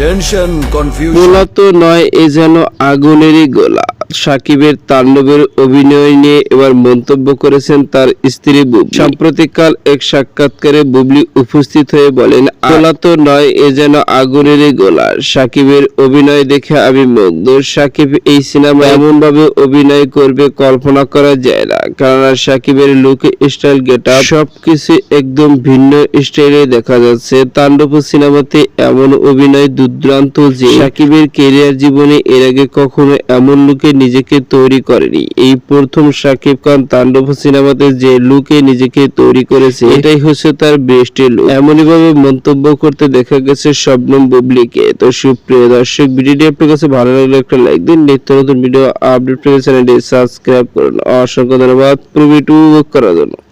Tension confusion নয়, এ যেন আগুনেরই গোলা। সাকিবের তাণ্ডবের অভিনয় নিয়ে এবার মন্তব্য করেছেন তার স্ত্রী বুবলি। সাম্প্রতিককাল এক সাক্ষাৎকারে বুবলি উপস্থিত হয়ে বলেন গোলা তো নয়, এ যেন আগুনেরই গোলা। সাকিবের অভিনয় দেখে আমি মুগ্ধ। সাকিব এই সিনেমা এমন ভাবে অভিনয় করবে কল্পনা করা যায় না। কেননা সাকিবের লুক স্টাইল গেটা সবকিছু একদম ভিন্ন স্টাইলে দেখা যাচ্ছে। তাণ্ডব সিনেমাতে এমন অভিনয় দুর্দান্ত যে সাকিবের কেরিয়ার জীবনে এর আগে কখনো এমন লুকে নিজেকে তৈরি করেনি। এই প্রথম সাকিব খান তাণ্ডব সিনেমাতে যে লুকে নিজেকে তৈরি করেছে, এটাই হচ্ছে তার বেস্ট লুক এমনই ভাবে মন্তব্য করতে দেখা গেছে শবনম বুবলিকে। তো সুপ্রিয় দর্শক, ভিডিওটি আপনার কাছে ভালো লাগলে একটা লাইক দিন। নিত্য নতুন ভিডিও আপডেট পেতে চ্যানেলটি সাবস্ক্রাইব করুন। অসংখ্য ধন্যবাদ। পুরো ভিডিও উপভোগ করার জন্য।